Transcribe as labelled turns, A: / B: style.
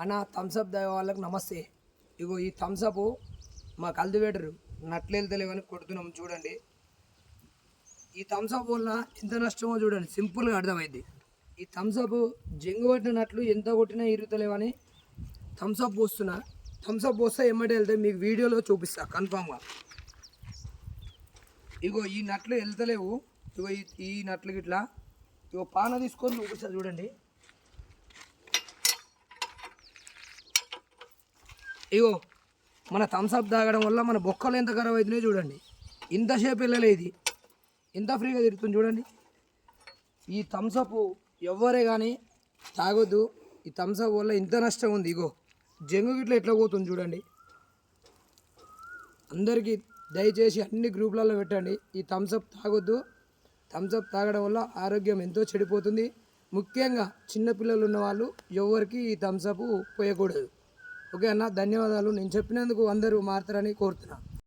A: అన్న థమ్స్అప్ దయ వాళ్ళకి నమస్తే. ఇగో ఈ థమ్స్అప్ మా కల్దివేటరు నట్లు వెళ్తలేవని కొడుతున్నాం చూడండి. ఈ థమ్స్అప్ వల్ల ఎంత నష్టమో చూడండి సింపుల్గా అర్థమైంది. ఈ థమ్స్అప్ జంగు పట్టిన నట్లు ఎంత కొట్టినా ఇరుగుతలేవని థమ్స్అప్ పోస్తున్నా. థమ్స్అప్ పోస్తే ఎమ్మటి వెళ్తే మీకు వీడియోలో చూపిస్తా కన్ఫామ్గా ఇగో ఈ నట్లు వెళ్తలేవు. ఇగో ఈ ఈ నట్లు గిట్లా. ఇగో పాన తీసుకొని చూపిస్తా చూడండి. ఇగో మన థమ్స్అప్ తాగడం వల్ల మన బొక్కలు ఎంత ఖరాబ్ అవుతున్నాయో చూడండి. ఇంతసేపు వెళ్ళలే ఇది. ఎంత ఫ్రీగా తిరుగుతుంది చూడండి. ఈ థమ్స్అప్ ఎవ్వరే కానీ తాగొద్దు. ఈ థమ్స్అప్ వల్ల ఇంత నష్టం ఉంది. ఇగో జంగు గిట్ల ఎట్లా పోతుంది చూడండి. అందరికీ దయచేసి అన్ని గ్రూపులలో పెట్టండి. ఈ థమ్స్అప్ తాగొద్దు. థమ్స్అప్ తాగడం వల్ల ఆరోగ్యం ఎంతో చెడిపోతుంది. ముఖ్యంగా చిన్నపిల్లలు ఉన్న వాళ్ళు ఎవరికి ఈ థమ్స్అప్ పోయకూడదు. ఓకే అన్న ధన్యవాదాలు. నేను చెప్పినందుకు అందరూ మారుతారని కోరుతున్నాను